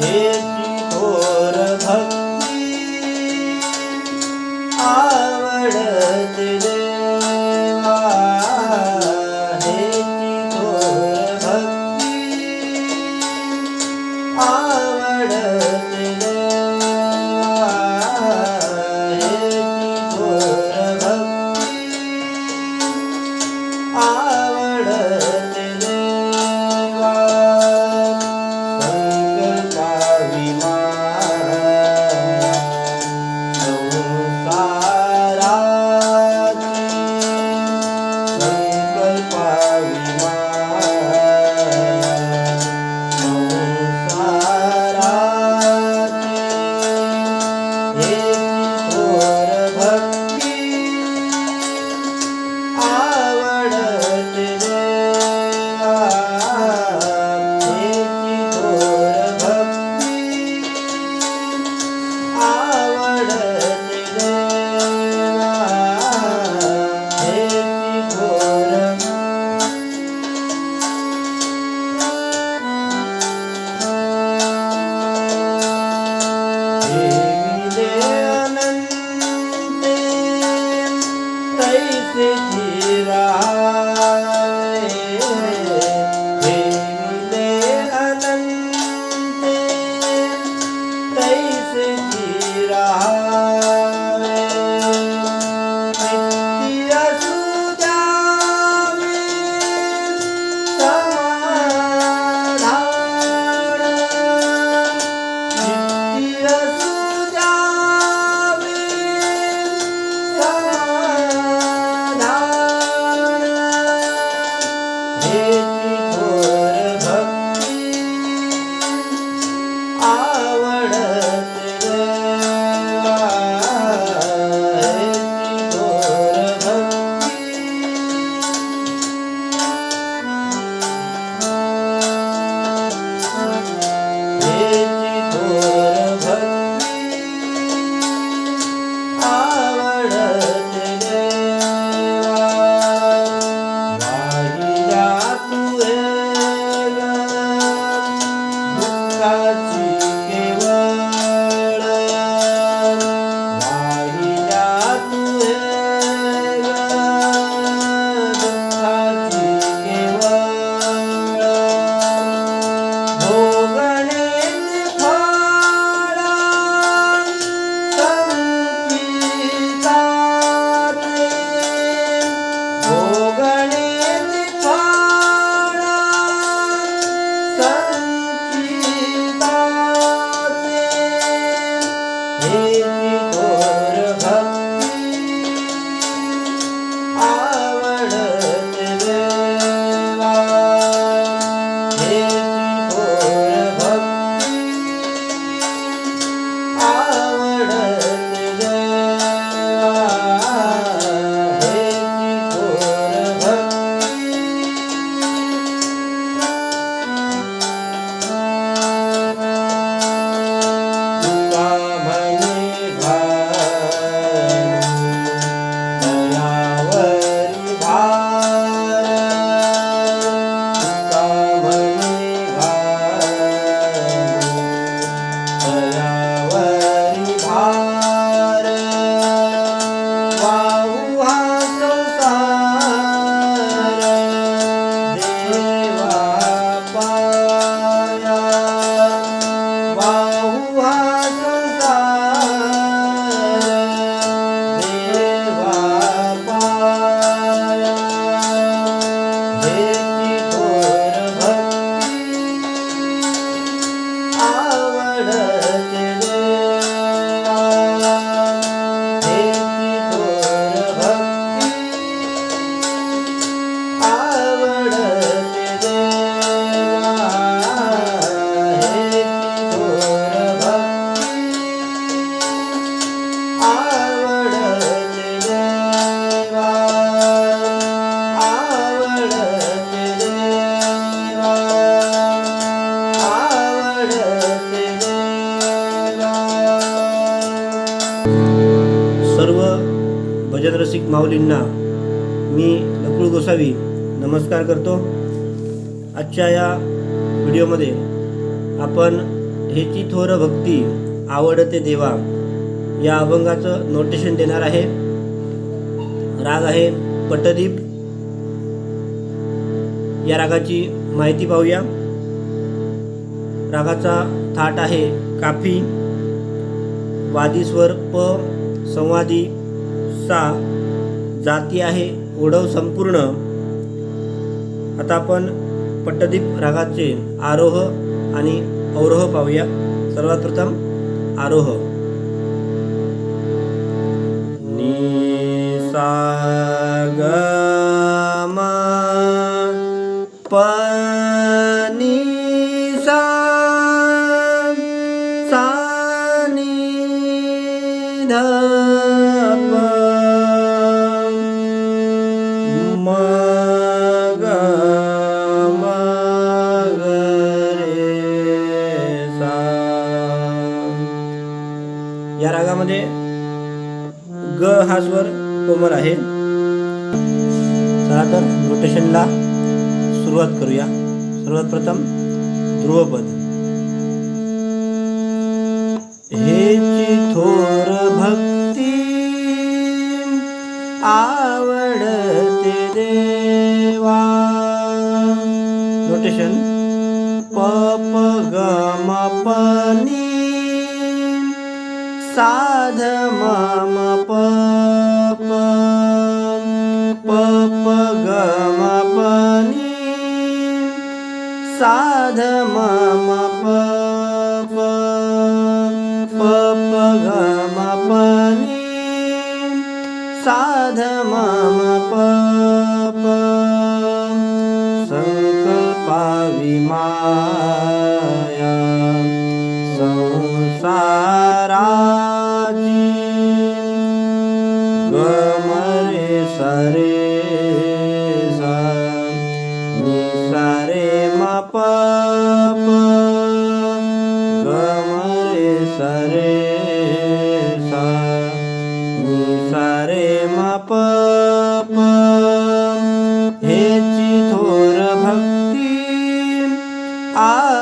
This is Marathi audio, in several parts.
हेची भजन रसिक माऊलींना मी नकुळ गोसावी नमस्कार करतो. आजच्या या व्हिडिओमध्ये आपण हेची थोर भक्ती आवडते देवा या अभंगाचं नोटेशन देणार आहे. राग आहे पटदीप. या रागाची माहिती पाहूया. रागाचा थाट आहे काफी. वादी स्वर प संवादी सहा जाती आहे ओढव संपूर्ण. आता आपण पट्टदीप रागाचे आरोह आणि अवरोह पाहूया. सर्वात प्रथम आरोह. नि या रागामध्ये ग हा स्वर कोमल आहे. चला तर रोटेशनला सुरुवात करूया. सर्वात प्रथम ध्रुवपद. हेची थोर भक्ती आवडते देवा साध म प प प प ग म प नी साध प प। गमरे सरे सा सारे म प गमरे सरे सा सारे म प प हेची थोर भक्ती आवडते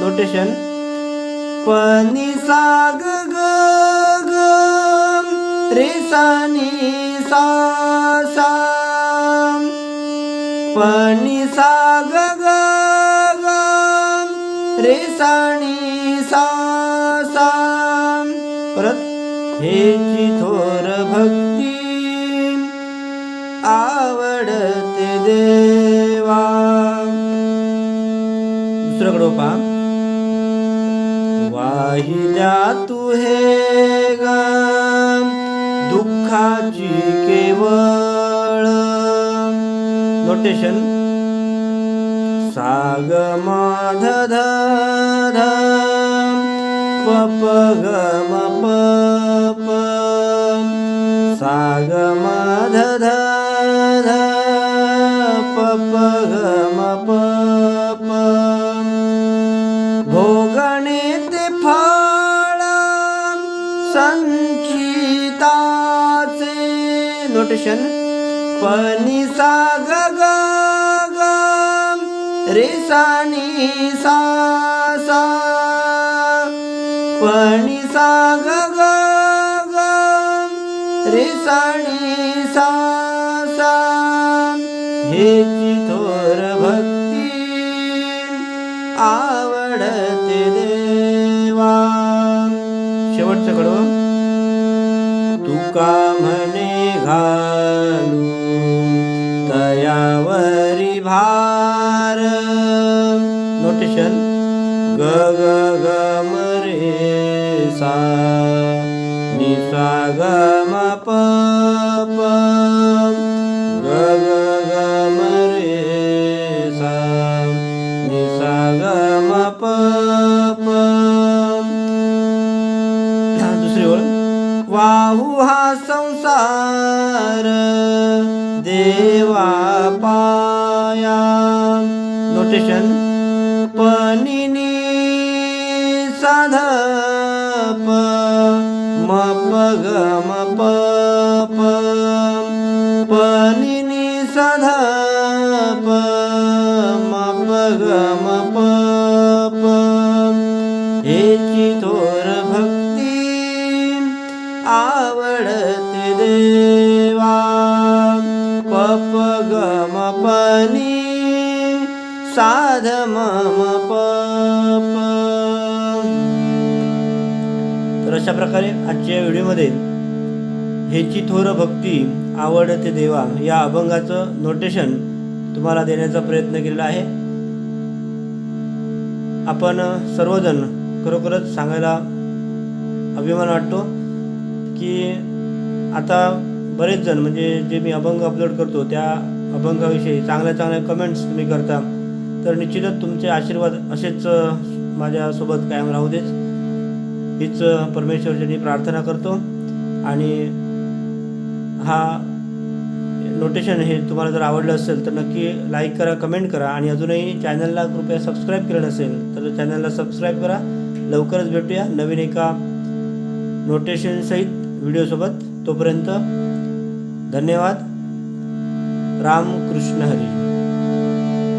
नोटेशन पनी साग ग ग रे सानी सा सा. पनी साग ग ग रे सानी सा सा. परत हेची थोर भक्ती आवडते देवा नोटेशन साग माध ध ध प ग म प साग माध ध ध प प ग म प भोगणे ते फळ संचिताचे नोटेशन पनी सा ग ग ग रे सा नी सा सा पनी सा ग ग ग रे सा नी सा सा हेची थोर भक्ती आवडते संसार देवा पाया। नोटेशन पनिनी साध प ग म प प पनिनी साध प म प ग म प हेची थोर भक्ती आवडते देवा पप ग म पनी साध म म प अशा प्रकारे आजच्या व्हिडिओमध्ये हेची थोर भक्ती आवडते देवा या अभंगाचं नोटेशन तुम्हाला देण्याचा प्रयत्न केलेला आहे. आपण सर्वजण खरोखरच सांगायला अभिमान वाटतो की आता बरेच जण म्हणजे जे मी अभंग अपलोड करतो त्या अभंगाविषयी चांगल्या चांगल्या कमेंट्स तुम्ही करता तर निश्चितच तुमचे आशीर्वाद असेच माझ्यासोबत कायम राहू देत. हीच अ, प्रार्थना करतो आणि हा नोटेशन हे तुम्हाला जर आवडलं असेल तर नक्की लाईक करा कमेंट करा आणि अजूनही चॅनलला कृपया सबस्क्राईब केलं नसेल तर चॅनलला सबस्क्राईब करा. लवकरच भेटूया नवीन एका नोटेशनसहित व्हिडिओसोबत तोपर्यंत धन्यवाद. राम कृष्ण हरी.